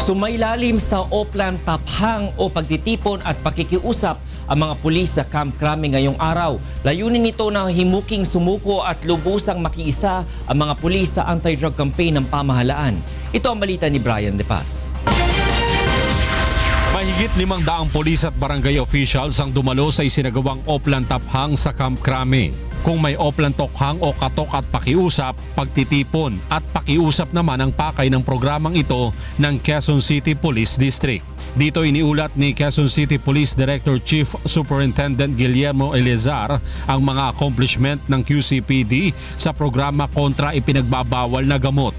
Sumailalim sa Oplan taphang o pagtitipon at pakikiusap ang mga pulis sa Camp Crame ngayong araw. Layunin nito na himuking sumuko at lubusang makiisa ang mga pulis sa anti-drug campaign ng pamahalaan. Ito ang balita ni Brian De Paz. Mahigit limang daang polis at barangay officials ang dumalo sa isinagawang Oplan Taphang sa Camp Crame. Kung may Oplan Tokhang o Katok at Pakiusap, pagtitipon at pakiusap naman ang pakay ng programang ito ng Quezon City Police District. Dito iniulat ni Quezon City Police Director Chief Superintendent Guillermo Eleazar ang mga accomplishment ng QCPD sa programa kontra ipinagbabawal na gamot.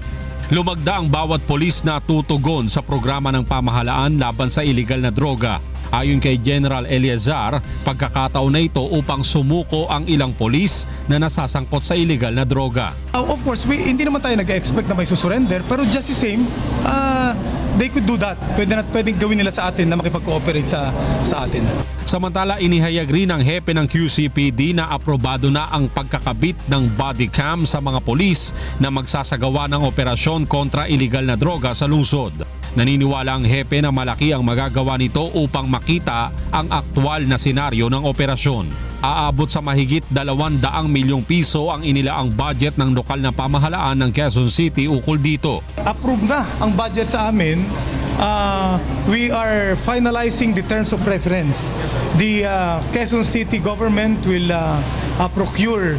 Lumagda ang bawat polis na tutugon sa programa ng pamahalaan laban sa iligal na droga. Ayon kay General Eleazar, pagkakataon na ito upang sumuko ang ilang polis na nasasangkot sa iligal na droga. Uh, of course, we, hindi naman tayo nag-expect na may susurrender, pero just the same, uh, they could do that. Pwede na pwedeng gawin nila sa atin na makipag-cooperate sa, sa atin. Samantala, inihayag rin ng hepe ng QCPD na aprobado na ang pagkakabit ng body cam sa mga polis na magsasagawa ng operasyon kontra iligal na droga sa lungsod. Naniniwala ang hepe na malaki ang magagawa nito upang makita ang aktwal na senaryo ng operasyon. Aabot sa mahigit 200 milyong piso ang inilaang budget ng lokal na pamahalaan ng Quezon City ukol dito. Approve na ang budget sa amin. Uh, we are finalizing the terms of reference. The uh, Quezon City government will uh, uh, procure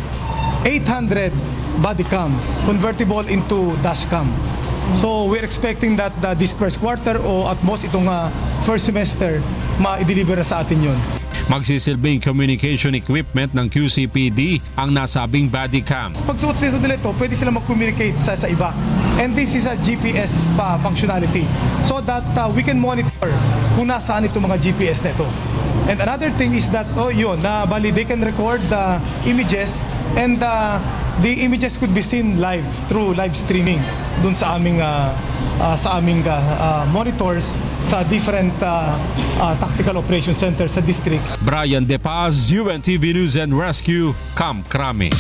800 body cams convertible into dash cam. So we're expecting that uh, this first quarter o at most itong uh, first semester ma-deliver sa atin yon. Magsisilbing communication equipment ng QCPD ang nasabing body cam. Pag suot nito nila ito, pwede sila mag-communicate sa, sa iba. And this is a GPS pa functionality so that uh, we can monitor kung nasaan itong mga GPS na ito. And another thing is that, oh yun, na bali they can record the images and uh, the images could be seen live through live streaming dun sa aming uh, uh, sa aming uh, monitors sa different uh, uh, tactical operation centers sa district. Brian De Paz, UNTV News and Rescue, Camp Crame.